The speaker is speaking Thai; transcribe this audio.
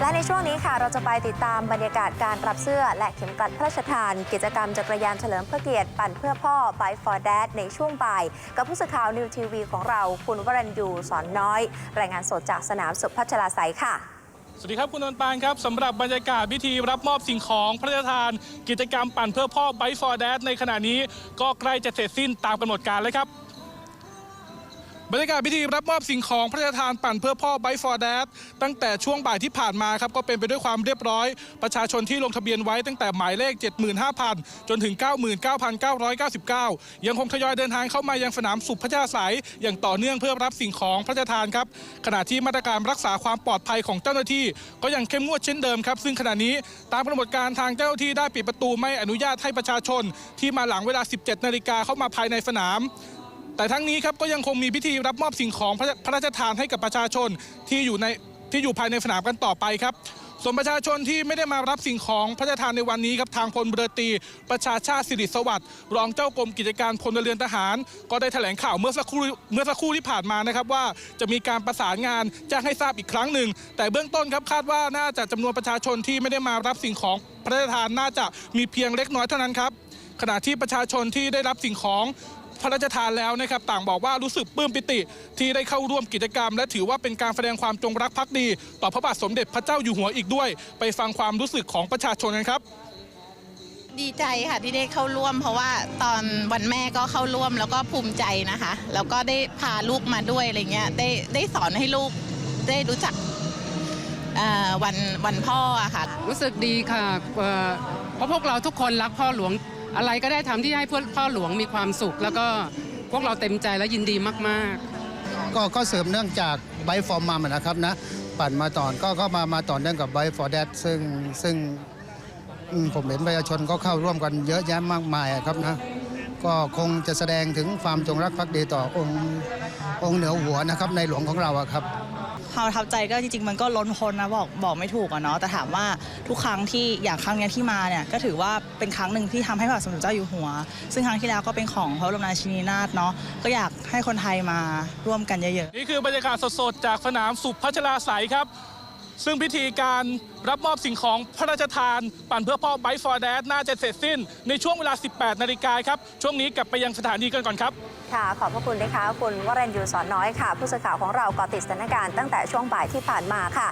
และในช่วงนี้ค่ะ เราจะไปติดตามบรรยากาศการรับเสื้อและเข็มกลัดพระราชทาน กิจกรรมจักรยานเฉลิมพระเกียรติปั่นเพื่อพ่อ by for dad ในช่วงบ่าย กับผู้สื่อข่าวนิวทีวีของเราคุณวรัญยูสอนน้อย รายงานสดจากสนามสุพัชลาไสยค่ะสวัสดีครับคุณนนท์ปานครับสำหรับบรรยากาศพิธีรับมอบสิ่งของพระราชทาน กิจกรรมปั่นเพื่อพ่อไบฟอร์แดในขณะนี้ก็ใกล้จะเสร็จสิ้นตามกำหนดการแล้วครับ บรรยากาศพิธีรับมอบสิ่งของพระราชทานปั่นเพื่อพ่อไบฟอร์แดตั้งแต่ช่วงบ่ายที่ผ่านมาครับก็เป็นไปด้วยความเรียบร้อย ประชาชนที่ลงทะเบียนไว้ตั้งแต่หมายเลข 75,000 จนถึง 99,999 ยังคงทยอยเดินทางเข้ามายังสนามสุพัชาไสยอย่างต่อเนื่องเพื่อรับสิ่งของพระราชทานครับขณะที่มาตรการรักษาความปลอดภัยของเจ้าหน้าที่ ก็ยังเข้มงวดเช่นเดิมครับซึ่งขณะนี้ตามกำหนดการทางเจ้าหน้าที่ได้ปิดประตูไม่อนุญาตให้ประชาชน ที่มาหลังเวลา 17 นาฬิกาเข้ามาภายในสนาม แต่ทั้งนี้ครับก็ยังคงมีพิธีรับมอบสิ่งของพระราชทานให้กับประชาชนที่อยู่ในที่อยู่ภายในสนามกันต่อไปครับส่วนประชาชนที่ไม่ได้มารับสิ่งของพระราชทานในวันนี้ครับทางพลเรือตีประชาชาติสิริสวัสดิ์รองเจ้ากรมกิจการพลเรือนทหาร ก็ได้แถลงข่าวเมื่อสักครู่เมื่อสักครู่ที่ผ่านมานะครับว่าจะมีการประสานงานแจ้งให้ทราบอีกครั้งหนึ่ง แต่เบื้องต้นครับคาดว่าน่าจะจำนวนประชาชนที่ไม่ได้มารับสิ่งของพระราชทานน่าจะมีเพียงเล็กน้อยเท่านั้นครับขณะที่ประชาชนที่ได้รับสิ่งของ พระราชทานแล้วนะครับต่างบอกว่ารู้สึกปลื้มปิติ ที่ได้เข้าร่วมกิจกรรม และถือว่าเป็นการแสดงความจงรักภักดี ต่อพระบาทสมเด็จพระเจ้าอยู่หัวอีกด้วย ไปฟังความรู้สึกของประชาชนกันครับดีใจค่ะที่ได้เข้าร่วม เพราะว่าตอนวันแม่ก็เข้าร่วมแล้วก็ภูมิใจนะคะ แล้วก็ได้พาลูกมาด้วยอะไรเงี้ยได้ได้สอนให้ลูกได้รู้จักเอ่อวันวันพ่ออะค่ะ รู้สึกดีค่ะเอ่อเพราะพวกเราทุกคนรักพ่อหลวง อะไรก็ได้ทำที่ให้พ่อพ่อหลวงมีความสุข แล้วก็พวกเราเต็มใจและยินดีมาก ๆ ก็ก็เสริมเนื่องจากไบฟอร์มัมนะครับนะปั่นมาต่อก็ก็มามาต่อเนื่องกับไบฟอร์แดดซึ่งซึ่งผมเห็นประชาชนก็เข้าร่วมกันเยอะแยะมากมายครับนะก็คงจะแสดงถึงความจงรักภักดีต่อองค์องค์เหนือหัวนะครับในหลวงของเราครับ ความประทับใจก็จริงๆ มันก็ล้นพ้นนะบอกบอกไม่ถูกอะเนาะแต่ถามว่าทุกครั้งที่อย่างครั้งเนี้ยที่มาเนี่ยก็ถือว่าเป็นครั้งหนึ่งที่ทำให้พระบาทสมเด็จเจ้าอยู่หัว ซึ่งครั้งที่แล้วก็เป็นของพระบรมราชินีนาถเนาะก็อยากให้คนไทยมาร่วมกันเยอะๆ นี่คือบรรยากาศสดๆ จากสนามสุพัชราไสยครับ ซึ่งพิธีการรับมอบสิ่งของพระราชทาน ปั่นเพื่อพ่อไบฟอร์แดดน่าจะเสร็จสิ้น ในช่วงเวลา 18 นาฬิกาครับ ช่วงนี้กลับไปยังสถานีกันก่อนครับ ค่ะ ขอบพระคุณนะคะคุณวรัญยูสอนน้อยค่ะ ผู้สื่อข่าวของเราเกาะติดสถานการณ์ตั้งแต่ช่วงบ่ายที่ผ่านมาค่ะ